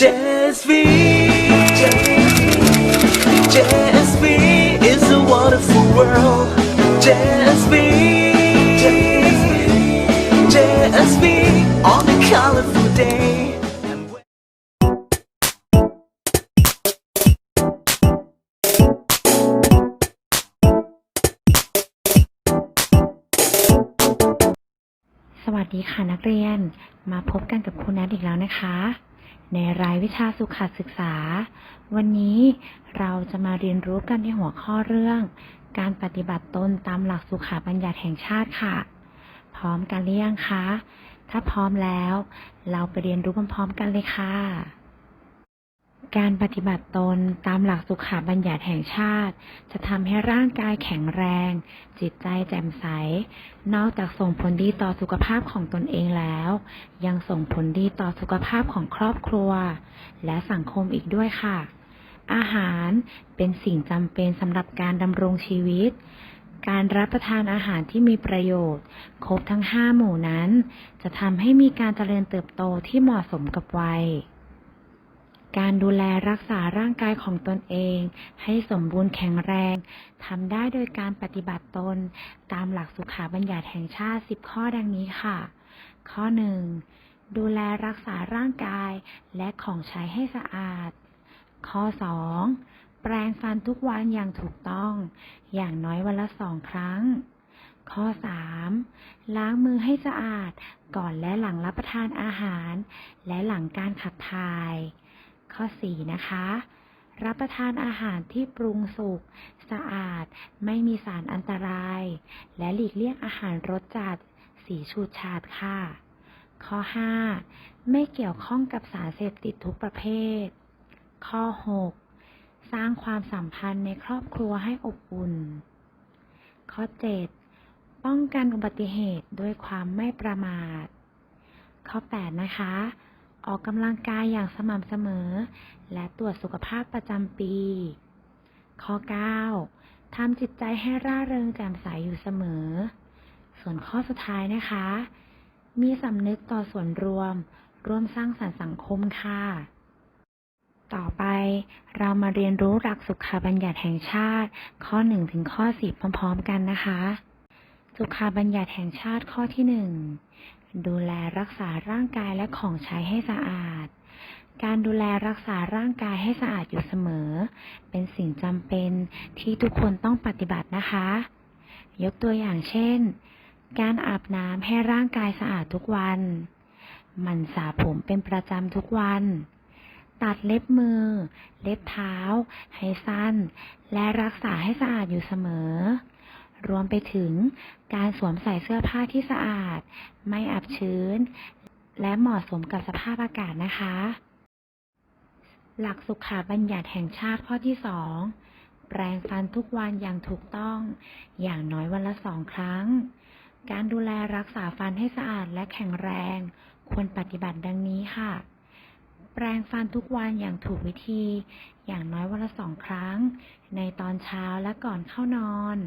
JSV JSV is a wonderful world JSV JSV on a colorful day สวัสดีค่ะนักเรียนมาพบกันกับครูนัทอีกแล้วนะคะ ในรายวิชาสุขศึกษา วันนี้เราจะมาเรียนรู้กันในหัวข้อเรื่อง การปฏิบัติตนตามหลักสุขาบัญญัติแห่งชาติค่ะ พร้อมกันหรือยังคะ ถ้าพร้อมแล้ว เราไปเรียนรู้พร้อมๆกันเลยค่ะ การปฏิบัติตนตามหลักสุขาบัญญัติแห่งชาติ จะทำให้ร่างกายแข็งแรง จิตใจแจ่มใส นอกจากส่งผลดีต่อสุขภาพของตนเองแล้ว ยังส่งผลดีต่อสุขภาพของครอบครัว และสังคมอีกด้วยค่ะ อาหารเป็นสิ่งจำเป็นสำหรับการดำรงชีวิต การรับประทานอาหารที่มีประโยชน์ ครบทั้ง 5 หมู่นั้น จะทำให้มีการเจริญเติบโตที่เหมาะสมกับวัย การดูแลรักษาร่างกายของตนเอง ให้สมบูรณ์แข็งแรงทำได้โดยการปฏิบัติตน ตามหลักสุขาบัญญัติแห่งชาติ 10 ข้อดังนี้ค่ะ ข้อ 1. ดูแลรักษาร่างกายและของใช้ให้สะอาด ข้อ 2. แปรงฟันทุกวันอย่างถูกต้อง อย่างน้อยวันละสองครั้ง ข้อ 3. ล้างมือให้สะอาดก่อนและหลังรับประทานอาหาร และหลังการขับถ่าย ข้อ 4 นะคะ รับประทานอาหารที่ปรุงสุกสะอาด ไม่มีสารอันตราย และหลีกเลี่ยงอาหารรสจัด สีฉูดฉาดค่ะ ข้อ 5 ไม่เกี่ยวข้องกับสารเสพติดทุกประเภท ข้อ 6 สร้างความสัมพันธ์ในครอบครัวให้อบอุ่น ข้อ 7 ป้องกันอุบัติเหตุด้วยความไม่ประมาท ข้อ 8 นะคะ ออกกำลังกายอย่างสม่ำเสมอ และตรวจสุขภาพประจำปี ข้อ 9 ทำจิตใจให้ร่าเริงแจ่มใสอยู่เสมอ ส่วนข้อสุดท้ายนะคะ มีสำนึกต่อส่วนรวม ร่วมสร้างสรรค์สังคมค่ะ ต่อไปเรามาเรียนรู้หลักสุขบัญญัติแห่งชาติ ข้อ 1 ถึงข้อ 10 พร้อม ๆ กันนะคะ สุขาบัญญัติแห่งชาติข้อที่1ดูแลรักษาร่างกายและของใช้ให้สะอาด การดูแลรักษาร่างกายให้สะอาดอยู่เสมอ เป็นสิ่งจำเป็นที่ทุกคนต้องปฏิบัตินะคะ ยกตัวอย่างเช่น การอาบน้ำให้ร่างกายสะอาดทุกวัน หมั่นสระผมเป็นประจำทุกวัน ตัดเล็บมือ เล็บเท้า ให้สั้น และรักษาให้สะอาดอยู่เสมอ รวมไปถึงการสวมใส่เสื้อผ้าที่สะอาด ไม่อับชื้น และเหมาะสมกับสภาพอากาศนะคะ หลักสุขาบัญญัติแห่งชาติข้อที่สองแปรงฟันทุกวันอย่างถูกต้อง อย่างน้อยวันละสองครั้ง การดูแลรักษาฟันให้สะอาดและแข็งแรง ควรปฏิบัติดังนี้ค่ะ แปรงฟันทุกวันอย่างถูกวิธี อย่างน้อยวันละสองครั้ง ในตอนเช้าและก่อนเข้านอน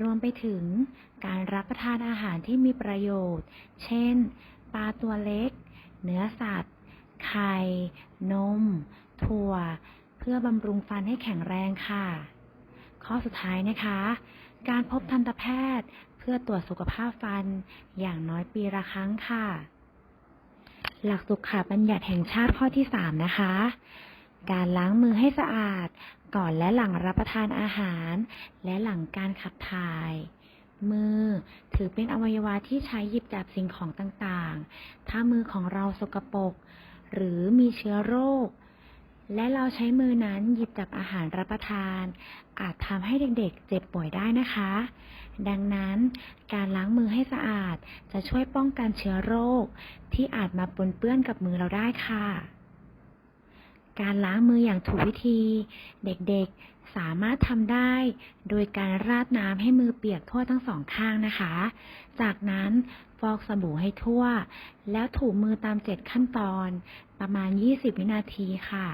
รวมไปถึงการรับประทานอาหารที่มีประโยชน์ เช่น ปลาตัวเล็ก เนื้อสัตว์ ไข่ นม ถั่ว เพื่อบำรุงฟันให้แข็งแรงค่ะ ข้อสุดท้ายนะคะ การพบทันตแพทย์เพื่อตรวจสุขภาพฟันอย่างน้อยปีละครั้งค่ะ หลักสุขาบัญญัติแห่งชาติข้อที่ 3 นะคะ การล้างมือให้สะอาด ก่อนและหลังรับประทานอาหาร และหลังการขับถ่าย มือถือเป็นอวัยวะที่ใช้หยิบจับสิ่งของต่างๆ ถ้ามือของเราสกปรกหรือมีเชื้อโรค และเราใช้มือนั้นหยิบจับอาหารรับประทาน อาจทำให้เด็กๆ เจ็บป่วยได้นะคะ ดังนั้นการล้างมือให้สะอาดจะช่วยป้องกันเชื้อโรค ที่อาจมาปนเปื้อนกับมือเราได้ค่ะ การล้างมืออย่างถูกวิธี เด็กๆสามารถทำได้ โดยการราดน้ำให้มือเปียกทั่วทั้งสองข้างนะคะ จากนั้นฟอกสบู่ให้ทั่ว แล้วถูมือตามเจ็ดขั้นตอน ประมาณ 20 วินาทีค่ะ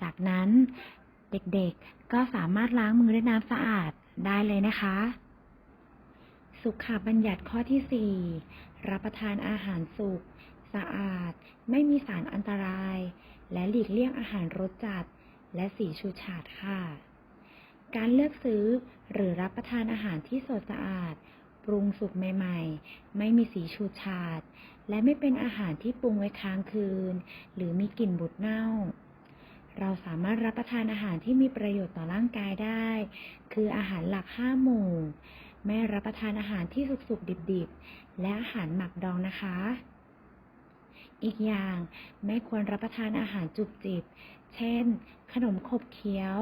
จากนั้นเด็กๆก็สามารถล้างมือด้วยน้ำสะอาดได้เลยนะคะ สุขบัญญัติข้อที่ 4 รับประทานอาหารสุก สะอาด ไม่มีสารอันตราย และหลีกเลี่ยงอาหารรสจัด และสีฉูฉาดค่ะ การเลือกซื้อหรือรับประทานอาหารที่สดสะอาด ปรุงสุกใหม่ๆ ไม่มีสีฉูฉาด และไม่เป็นอาหารที่ปรุงไว้ค้างคืน หรือมีกลิ่นบูดเน่าเราสามารถรับประทานอาหารที่มีประโยชน์ต่อร่างกายได้ คืออาหารหลักห้าหมู่ ไม่รับประทานอาหารที่สุกๆดิบๆ และอาหารหมักดองนะคะ อีกอย่างไม่ควรรับประทานอาหารจุบจิบ เช่น ขนมขบเคี้ยว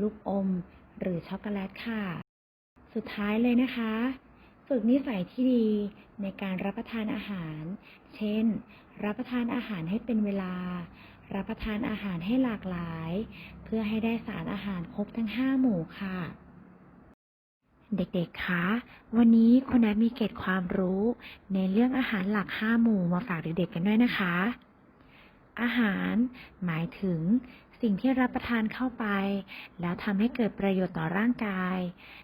ลูกอม หรือช็อกโกแลตค่ะ สุดท้ายเลยนะคะ ฝึกนิสัยที่ดีในการรับประทานอาหาร เช่น รับประทานอาหารให้เป็นเวลา รับประทานอาหารให้หลากหลาย เพื่อให้ได้สารอาหารครบทั้ง 5 หมู่ค่ะ เด็กๆ คะ วันนี้คุณแอมมีเกร็ดความรู้ ในเรื่องอาหารหลัก 5 หมู่มาฝากเด็กๆ กันด้วยนะคะ อาหารหมายถึงสิ่งที่รับประทานเข้าไป แล้วทำให้เกิดประโยชน์ต่อร่างกาย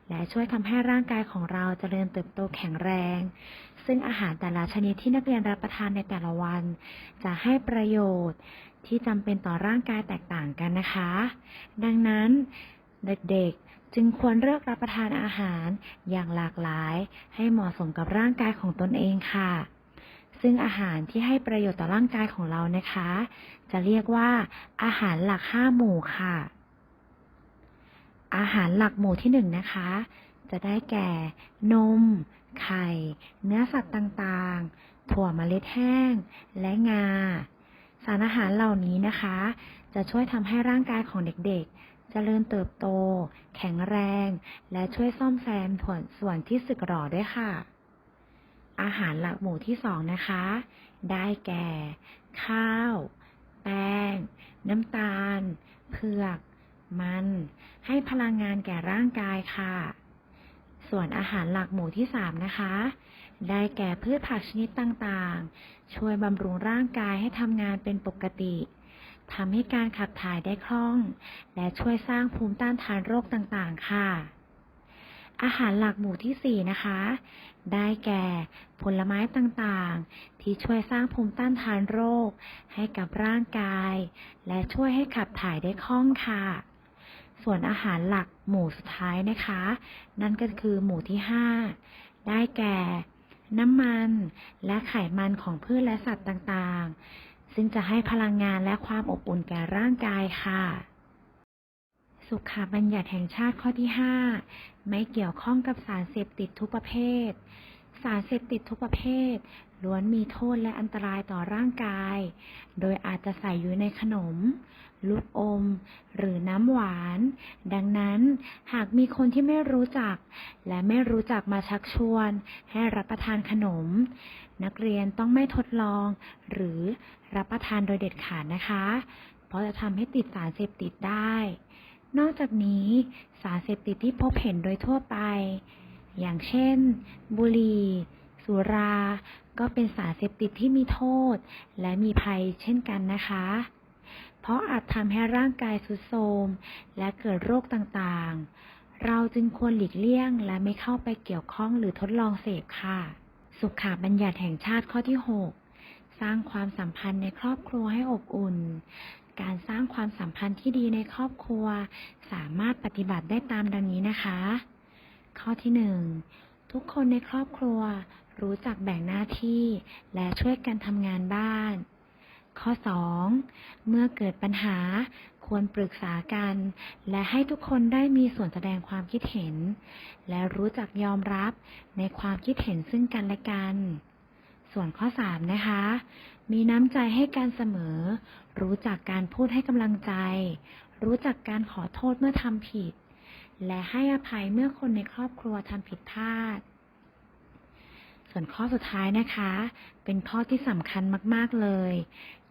และช่วยทำให้ร่างกายของเราเจริญเติบโตแข็งแรง ซึ่งอาหารแต่ละชนิดที่นักเรียนรับประทานในแต่ละวัน จะให้ประโยชน์ที่จำเป็นต่อร่างกายแตกต่างกันนะคะ ดังนั้นเด็กๆ จึงควรเลือกรับประทานอาหารอย่างหลากหลายให้เหมาะสมกับร่างกายของตนเองค่ะ ซึ่งอาหารที่ให้ประโยชน์ต่อร่างกายของเรานะคะ จะเรียกว่า อาหารหลักห้าหมู่ค่ะ อาหารหลักหมู่ที่หนึ่งนะคะ จะได้แก่ นม ไข่ เนื้อสัตว์ต่างๆ ถั่วเมล็ดแห้ง และงา สารอาหารเหล่านี้นะคะ จะช่วยทำให้ร่างกายของเด็กๆ เจริญเติบโต แข็งแรง และช่วยซ่อมแซมส่วนส่วนที่สึกหรอด้วยค่ะ อาหารหลักหมู่ที่สองนะคะ ได้แก่ ข้าว แป้ง น้ำตาล เผือก มัน ให้พลังงานแก่ร่างกายค่ะ ส่วนอาหารหลักหมู่ที่สามนะคะ ได้แก่พืชผักชนิดต่างๆ ช่วยบำรุงร่างกายให้ทำงานเป็นปกติ ทำให้การขับถ่ายได้คล่อง และช่วยสร้างภูมิต้านทานโรคต่างๆ ค่ะ อาหารหลักหมู่ที่สี่นะคะ ได้แก่ ผลไม้ต่างๆ ที่ช่วยสร้างภูมิต้านทานโรค ให้กับร่างกาย และช่วยให้ขับถ่ายได้คล่องค่ะส่วนอาหารหลักหมู่สุดท้ายนะคะ นั่นก็คือหมู่ที่ห้าได้แก่ น้ำมันและไขมันของพืชและสัตว์ต่างๆ ซึ่งจะให้พลังงานและความอบอุ่นแก่ร่างกายค่ะ สุขบัญญัติแห่งชาติข้อที่ 5 ไม่เกี่ยวข้องกับสารเสพติดทุกประเภท สารเสพติดทุกประเภท ล้วนมีโทษและอันตรายต่อร่างกาย โดยอาจจะใส่อยู่ในขนม ลูกอม หรือน้ำหวาน ดังนั้นหากมีคนที่ไม่รู้จัก และไม่รู้จักมาชักชวน ให้รับประทานขนม นักเรียนต้องไม่ทดลอง หรือรับประทานโดยเด็ดขาดนะคะ เพราะจะทำให้ติดสารเสพติดได้ นอกจากนี้สารเสพติดที่พบเห็นโดยทั่วไป อย่างเช่น บุหรี่สุรา ก็เป็นสารเสพติดที่มีโทษ และมีภัยเช่นกันนะคะ เพราะอาจทำให้ร่างกายทรุดโทรมและเกิดโรคต่างๆ เราจึงควรหลีกเลี่ยงและไม่เข้าไปเกี่ยวข้องหรือทดลองเสพค่ะ สุขาบัญญัติแห่งชาติข้อที่ 6 สร้างความสัมพันธ์ในครอบครัวให้อบอุ่น การสร้างความสัมพันธ์ที่ดีในครอบครัว สามารถปฏิบัติได้ตามดังนี้นะคะ ข้อที่หนึ่งทุกคนในครอบครัวรู้จักแบ่งหน้าที่และช่วยกันทำงานบ้าน ข้อ 2. เมื่อเกิดปัญหาควรปรึกษากัน และให้ทุกคนได้มีส่วนแสดงความคิดเห็น และรู้จักยอมรับในความคิดเห็นซึ่งกันและกัน ส่วนข้อ 3 นะคะ มีน้ำใจให้กันเสมอ รู้จักการพูดให้กำลังใจ รู้จักการขอโทษเมื่อทำผิด และให้อภัยเมื่อคนในครอบครัวทำผิดพลาด ส่วนข้อสุดท้ายนะคะ เป็นข้อที่สำคัญมาก ๆ เลย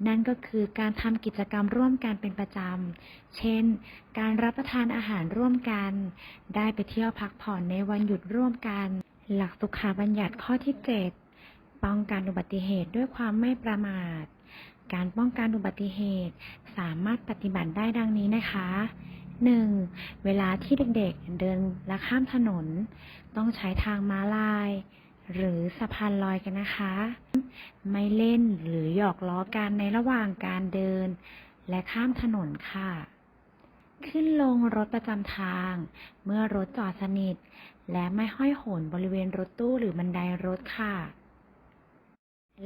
นั่นก็คือการทำกิจกรรมร่วมกันเป็นประจำ เช่น การรับประทานอาหารร่วมกัน ได้ไปเที่ยวพักผ่อนในวันหยุดร่วมกัน หลักสุขาบัญญัติข้อที่ 7 ป้องกันอุบัติเหตุด้วยความไม่ประมาท การป้องกันอุบัติเหตุสามารถปฏิบัติได้ดังนี้นะคะ 1. เวลาที่เด็กๆเดินและข้ามถนน ต้องใช้ทางม้าลาย หรือสะพานลอยกันนะคะ ไม่เล่นหรือหยอกล้อกันในระหว่างการเดิน และข้ามถนนค่ะ ขึ้นลงรถประจำทาง เมื่อรถจอดสนิท และไม่ห้อยโหนบริเวณรถตู้หรือบันไดรถค่ะ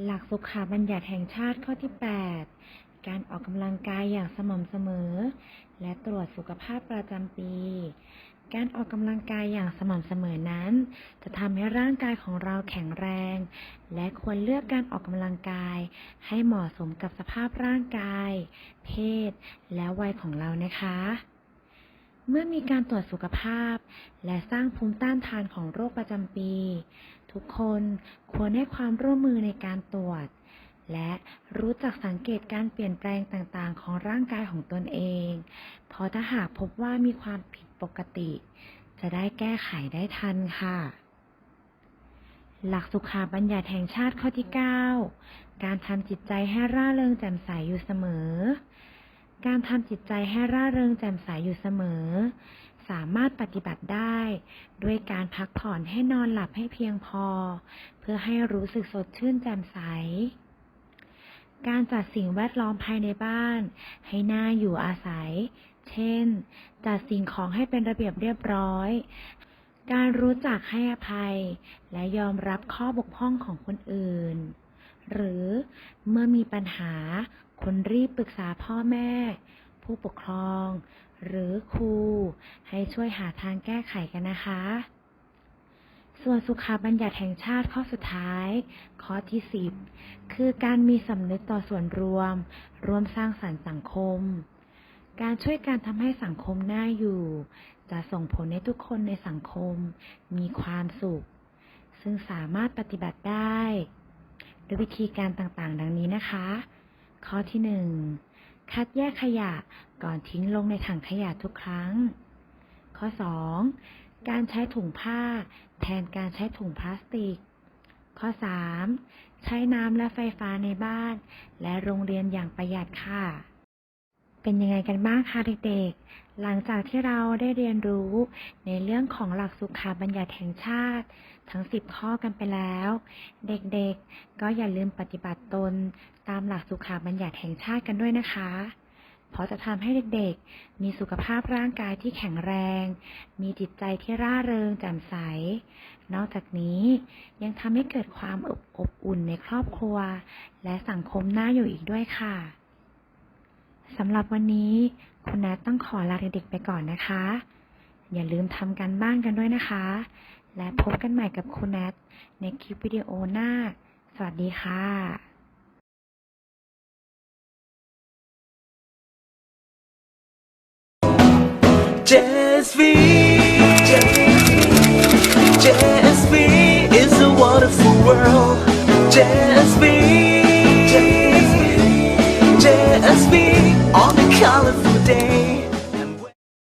หลักสุขาบัญญัติแห่งชาติข้อที่ 8 การออกกำลังกายอย่างสม่ำเสมอ และตรวจสุขภาพประจำปี การออกกำลังกายอย่างสม่ำเสมอนั้น จะทำให้ร่างกายของเราแข็งแรง และควรเลือกการออกกำลังกาย ให้เหมาะสมกับสภาพร่างกาย เพศ และวัยของเรานะคะ เมื่อมีการตรวจสุขภาพ และสร้างภูมิต้านทานของโรคประจำปี ทุกคนควรให้ความร่วมมือในการตรวจ และรู้จักสังเกตการเปลี่ยนแปลงต่างๆ ของร่างกายของตนเอง เพราะถ้าหากพบว่ามีความผิดปกติ จะได้แก้ไขได้ทันค่ะ หลักสุขาบัญญัติแห่งชาติข้อที่ 9 การทำจิตใจให้ร่าเริงแจ่มใสอยู่เสมอ การทำจิตใจให้ร่าเริงแจ่มใสอยู่เสมอ สามารถปฏิบัติได้ ด้วยการพักผ่อนให้นอนหลับให้เพียงพอ เพื่อให้รู้สึกสดชื่นแจ่มใส การจัดสิ่งแวดล้อมภายในบ้าน ให้น่าอยู่อาศัย เช่น จัดสิ่งของให้เป็นระเบียบเรียบร้อย การรู้จักให้อภัย และยอมรับข้อบกพร่องของคนอื่น หรือเมื่อมีปัญหาควรรีบปรึกษาพ่อแม่ ผู้ปกครอง หรือครู ให้ช่วยหาทางแก้ไขกันนะคะ ส่วนสุขาบัญญัติแห่งชาติข้อสุดท้าย ข้อที่ 10 คือการมีสำนึกต่อส่วนรวมร่วมสร้างสรรค์สังคม การช่วยการทำให้สังคมน่าอยู่ จะส่งผลให้ทุกคนในสังคม มีความสุข ซึ่งสามารถปฏิบัติได้ด้วยวิธีการต่างๆ ดังนี้นะคะ ข้อที่ 1 คัดแยกขยะก่อนทิ้งลงในถังขยะทุกครั้ง ข้อ 2 การใช้ถุงผ้า แทนการใช้ถุงพลาสติก ข้อ 3 ใช้น้ำและไฟฟ้าในบ้าน และโรงเรียนอย่างประหยัดค่ะ เป็นยังไงกันบ้างคะเด็กๆ หลังจากที่เราได้เรียนรู้ในเรื่องของหลักสุขาบัญญัติแห่งชาติ ทั้ง 10 ข้อกันไปแล้ว เด็กๆ ก็อย่าลืมปฏิบัติตนตามหลักสุขาบัญญัติแห่งชาติกันด้วยนะคะ เพราะจะทำให้เด็กๆ มีสุขภาพร่างกายที่แข็งแรง มีจิตใจที่ร่าเริงแจ่มใส นอกจากนี้ยังทำให้เกิดความอบอบอุ่นในครอบครัว และสังคมน่าอยู่อีกด้วยค่ะสำหรับวันนี้ คุณแนทต้องขอลาเด็กๆไปก่อนนะคะ อย่าลืมทำกันบ้านกันด้วยนะคะ และพบกันใหม่กับคุณแนทในคลิปวิดีโอหน้า สวัสดีค่ะ JSV JSV is a wonderful world JSV